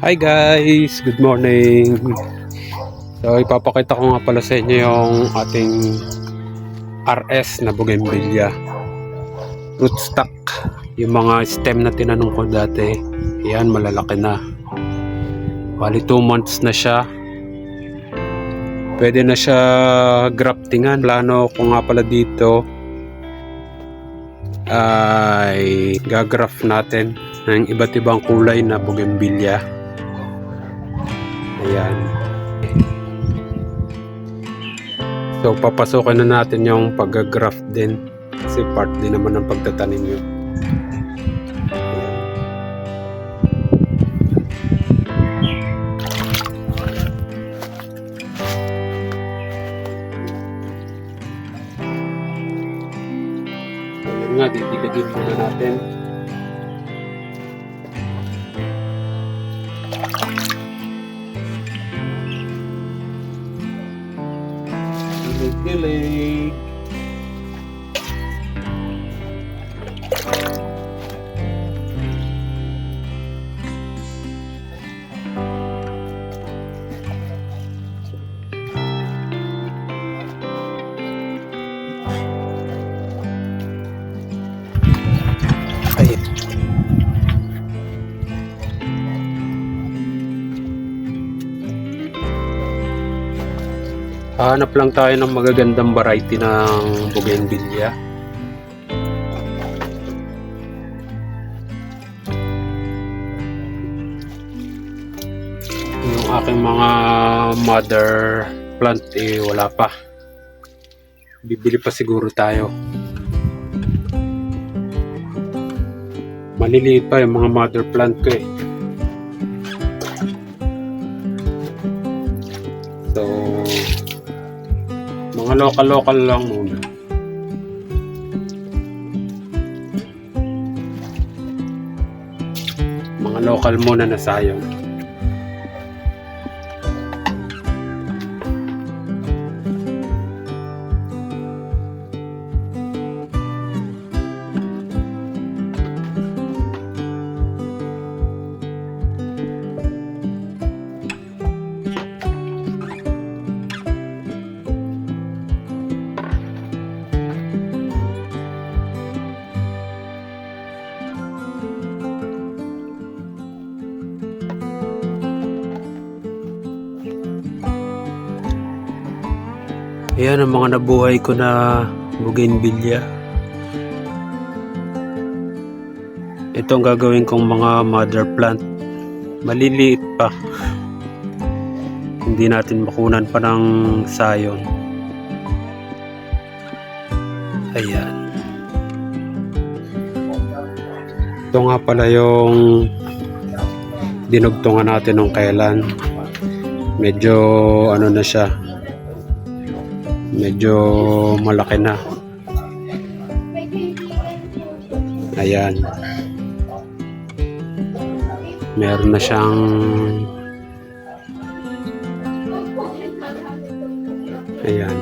Hi guys! Good morning! So ipapakita ko nga pala sa inyo yung ating RS na bougainvillea. Rootstock. Yung mga stem na tinanong ko dati yan malalaki na. Bali 2 months na siya. Pwede na siya graftingan. Plano ko nga pala dito ay gagraft natin ng iba't ibang kulay na bougainvillea Ayan. So, papasukin na natin yung pag-graft din. Kasi part din naman ng pagtatanim yun. Ayan. Nga, didiligin muna natin. Dilig-dilig. Ay. Hanap lang tayo ng magagandang variety ng bougainvillea. Yung aking mga mother plant eh wala pa. Bibili pa siguro tayo. Maliliit pa yung mga mother plant ko eh. So, local-local lang muna. Mga local muna na sayang. Ayan ang mga nabuhay ko na bougainvillea. Ito ang gagawin kong mga mother plant. Maliliit pa. Hindi natin makunan pa ng sayon. Ayan. Ito nga pala yung dinugtungan natin nung kailan. Medyo ano na siya, medyo malaki na. Ayan. Meron na siyang ayan.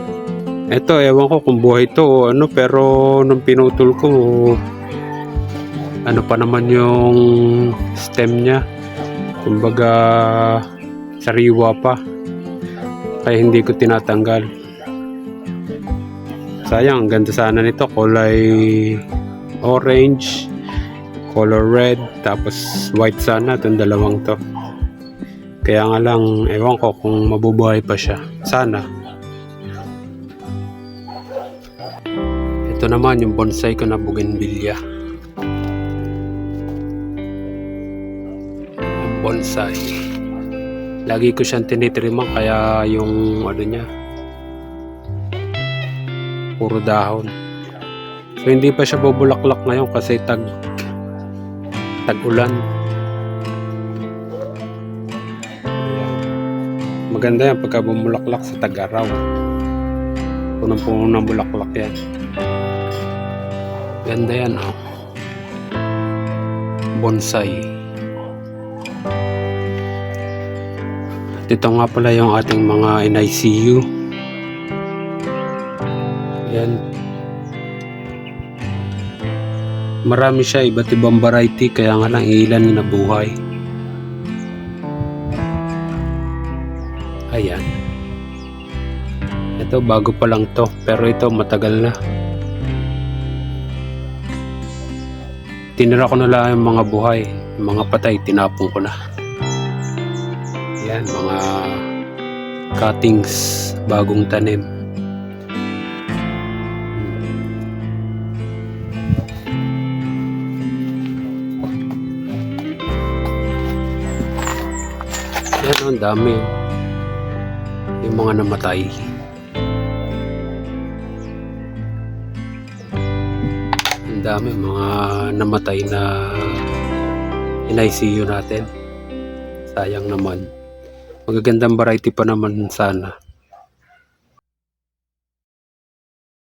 Eto ewan ko kung buhay to o ano pero nung pinutol ko ano pa naman yung stem niya. Kumbaga sariwa pa. Kaya hindi ko tinatanggal Sayang, ang ganda sana nito. Kulay orange, color red, tapos white sana itong dalawang to. Kaya nga lang, ewan ko kung mabubuhay pa siya. Sana. Ito naman yung bonsai ko na bougainvillea. Bonsai. Lagi ko siyang tinitriman kaya yung ano niya, puro dahon. So hindi pa siya bubulaklak ngayon kasi tag tag-ulan. Maganda yan pagka bumulaklak sa tag-araw. Punong-puno ng bulaklak yan. Ganda yan oh. Bonsai. At ito nga pala yung ating mga NICU. Yan. Marami siya, iba't ibang variety, kaya nga lang ilan na nabuhay. Ayan. Ito, bago pa lang to. Pero ito, matagal na. Tinira ko na lang yung mga buhay. Yung mga patay, tinapon ko na. Yan, mga cuttings, bagong tanim. Yan, oh, ang dami. Yung mga namatay. Ang dami, mga namatay na in-ICU natin. Sayang naman. Magagandang variety pa naman sana.